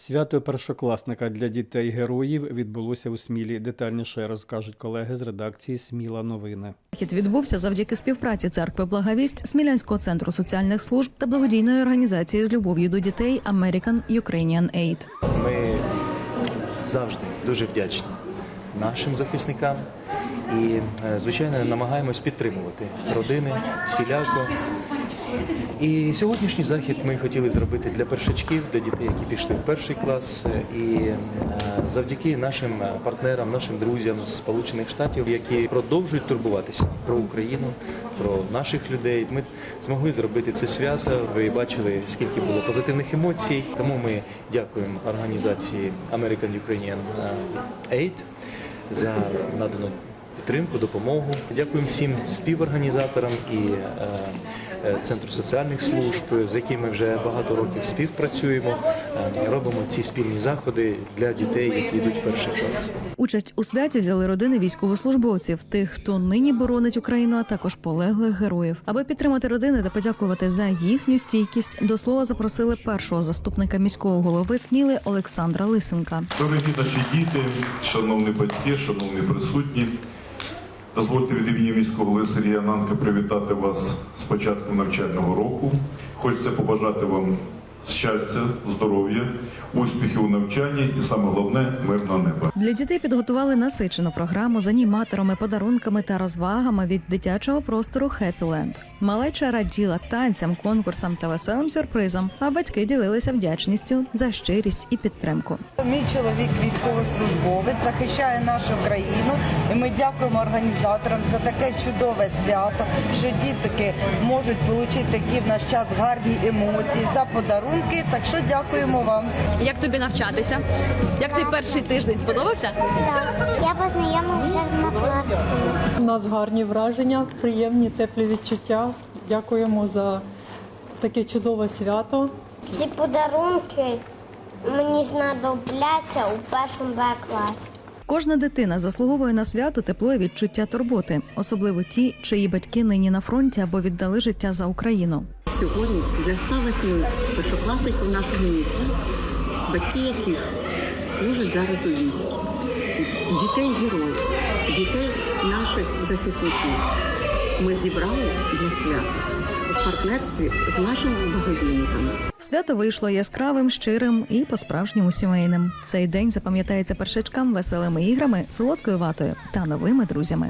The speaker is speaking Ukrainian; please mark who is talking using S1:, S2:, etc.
S1: Свято першокласника для дітей героїв відбулося у Смілі. Детальніше розкажуть колеги з редакції Сміла новини.
S2: Захід відбувся завдяки співпраці церкви Благовість, Смілянського центру соціальних служб та благодійної організації з любов'ю до дітей American Ukrainian Aid.
S3: Ми завжди дуже вдячні нашим захисникам і, е, звичайно, намагаємось підтримувати родини всіляко. І сьогоднішній захід ми хотіли зробити для першачків, для дітей, які пішли в перший клас. І е, завдяки нашим партнерам, нашим друзям з Сполучених Штатів, які продовжують турбуватися про Україну, про наших людей. Ми змогли зробити це свято. Ви бачили, скільки було позитивних емоцій. Тому ми дякуємо організації American Ukrainian Aid за надану підтримку, допомогу. Дякуємо всім співорганізаторам і е, е, Центру соціальних служб, з якими вже багато років співпрацюємо. Е, Робимо ці спільні заходи для дітей, які йдуть в перший клас.
S2: Участь у святі взяли родини військовослужбовців, тих, хто нині боронить Україну, а також полеглих героїв. Аби підтримати родини та подякувати за їхню стійкість, до слова запросили першого заступника міського голови Сміли Олександра Лисенка.
S4: Дорогі наші діти, шановні батьки, шановні присутні, дозвольте від імені міського голови Сергія Нанка привітати вас з початком навчального року. Хочеться побажати вам щастя, здоров'я, успіхів у навчанні і саме головне мирного неба.
S2: Для дітей підготували насичену програму з аніматорами, подарунками та розвагами від дитячого простору «Хеппіленд». Малеча раділа танцям, конкурсам та веселим сюрпризом, а батьки ділилися вдячністю за щирість і підтримку.
S5: Мій чоловік військовослужбовець захищає нашу країну, і ми дякуємо організаторам за таке чудове свято, що дітки можуть отримати такі в наш час гарні емоції за подарунки. Так що дякуємо вам.
S6: Як тобі навчатися? Як тобі перший тиждень сподобався?
S7: Так, я познайомилася з однокласниками.
S8: У нас гарні враження, приємні, теплі відчуття. Дякуємо за таке чудове свято.
S7: Ці подарунки мені знадобляться у першому Б класі.
S2: Кожна дитина заслуговує на свято тепло і відчуття турботи, особливо ті, чиї батьки нині на фронті або віддали життя за Україну.
S9: Сьогодні для 108 першокласників нашого міста, батьки яких служать зараз у війську, дітей героїв, дітей наших захисників. Ми зібрали для свята в партнерстві з нашими благодійниками.
S2: Свято вийшло яскравим, щирим і по-справжньому сімейним. Цей день запам'ятається першачкам веселими іграми, солодкою ватою та новими друзями.